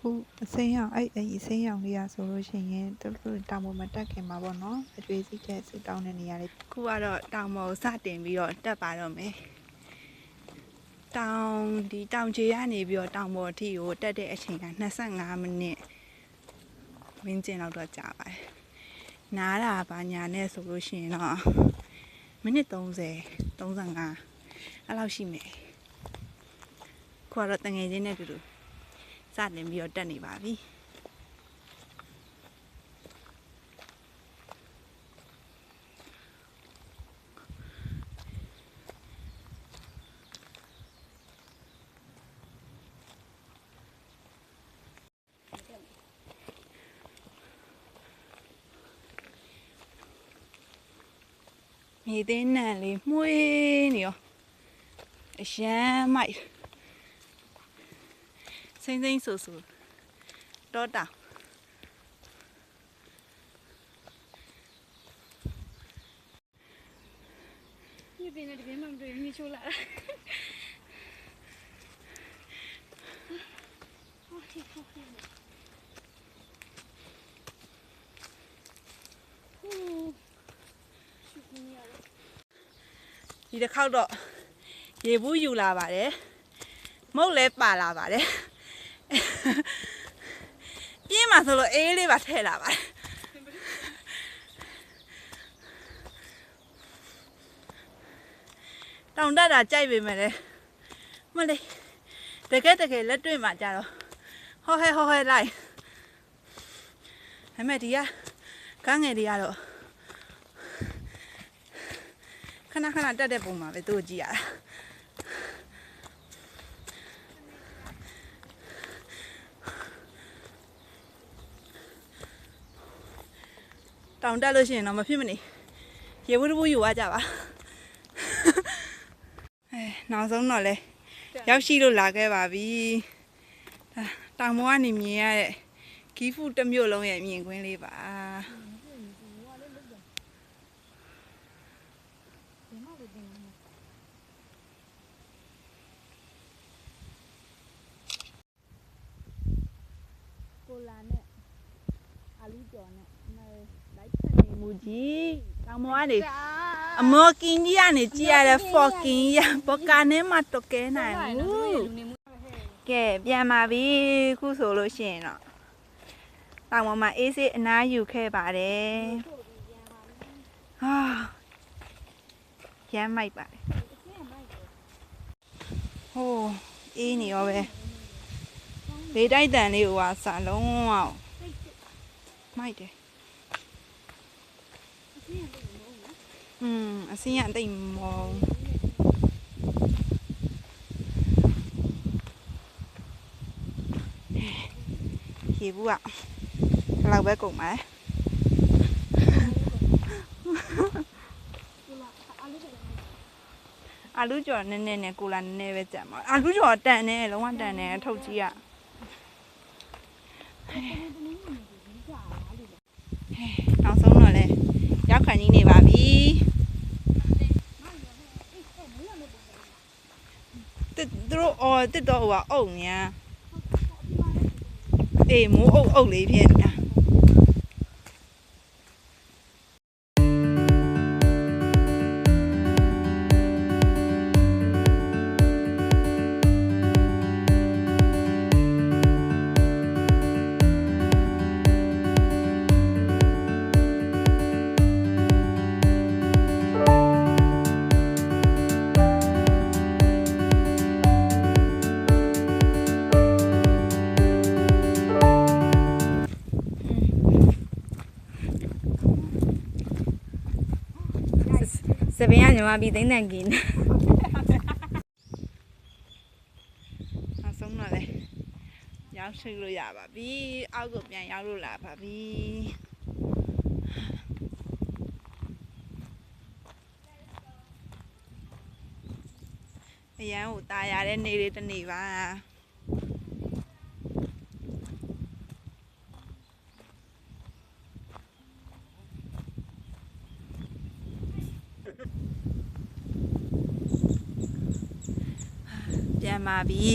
အခုအစိမ်းရောင်အဲ့အဲ့အစိမ်းရောင်လေးရဆိုလို့ရှိရင်သူတို့တောင်ပေါ်မှာတက်ခင်မှာပေါ့နော်အကျွေးစီးတဲ့ဆူတောင်းတဲ့နေရာလေးခုကတော့တောင်ပေါ်စတင်ပြီးတော့တက်ပါတော့မယ်တောင်ဒီတောင်ချေကနေပြီးတော့တောင်ပေါ်အထိကိုတက်တဲ့အချိန်က25မိနစ်မင်းကျင်လောက်တော့ကြာပါတယ်နားတာပါညာနဲ့ဆိုလို့ရှိရင်တော့မိနစ်30 35အဲ့လောက်ရှိမယ်ခုကတော့တငယ်ချင်းနဲ့တူတူ စတင်ပြီးတော့တက်နေပါပြီမြေသေးနံလေးမှုေးနေရောအရှမ်းမိုက် စိမ့်စိမ့်ဆူဆူတော့တာမြေပြင်နဲ့တကယ်မှမတွေ့ဘူးမြေချိုးလာတာဟောဒီဟောဒီဟိုရှုပ်နေရတယ်ဒီတစ်ခေါက်တော့ရေဘူးယူလာပါတယ်မုတ်လဲပါလာပါတယ် ပြင်းမှာဆိုလို့အေးလေးပါထည့်လာပါတယ်တောင်တက်တာကြိုက်ပေမဲ့လေမလေးတကယ်တကယ်လက်တွေ့မှာကြတော့ဟောဟဲဟောဟဲလိုက်ဒါပေမဲ့ဒီကကန်းငယ်တွေကတော့ခဏခဏတက်တဲ့ပုံမှာပဲသူ့ကိုကြည့်ရတာ တောင်တက်လို့ရှိရင်တော့မဖြစ်မနေရေဘူးတဘူးယူသွားကြပါအဲနောက်ဆုံးတော့လေရောက်ရှိလို့လာခဲ့ပါပြီဒါတောင်ပေါ်ကနေမြင်ရတဲ့ဂီဖူတစ်မျိုးလုံးရဲ့မြင်ကွင်းလေးပါကိုလာနဲ့အာ လူကျော်နဲ့မဲလိုက်ဖက်နေမှုမူကြီးတောင်ပေါ်ကနေအမော်ကင်းကြီးကနေကြည့်ရတဲ့ fucking ရဘောကာနဲ့မတော့ကဲနိုင်ဘူးလူနေမှုကဲပြန်ပါပြီခုဆိုလို့ရှိရင်တော့တောင်ပေါ်မှာအေးစေးအနားယူခဲ့ပါတယ်ဟာရမ်းမိုက်ပါတယ်ဟိုးအေးနေရောပဲလေတိုက်တန်လေးဟိုဟာစာလုံးဝ မိုက်တယ်อืมအစင်းရတိတ်မောင်းရေဘူးကဘယ်လောက်ပဲကုန်ပါလဲအာလူကျော်နည်းနည်းနဲ့ကိုလာနည်းနည်းပဲကြံပါအာလူကျော်တန်နေလုံးဝတန်နေထုတ်ကြည့်ရ နောက်ဆုံးတော့လေရောက်ခံကြီးနေပါပြီတစ်သူတို့အော်တစ်တော့ဟိုကအုပ်ညာအေးမိုးအုပ်အုပ်လေးဖြစ်နေတာ စပင်းကညီမပြီးသိမ့်တန်ကင်း နောက်ဆုံးတော့လေရောက်ရှိလို့ရပါပြီအောက်ကိုပြန်ရောက်လို့လာပါပြီအရန်ကိုตายရတဲ့နေလေးတစ်နေပါ ပြန်ပါပြီ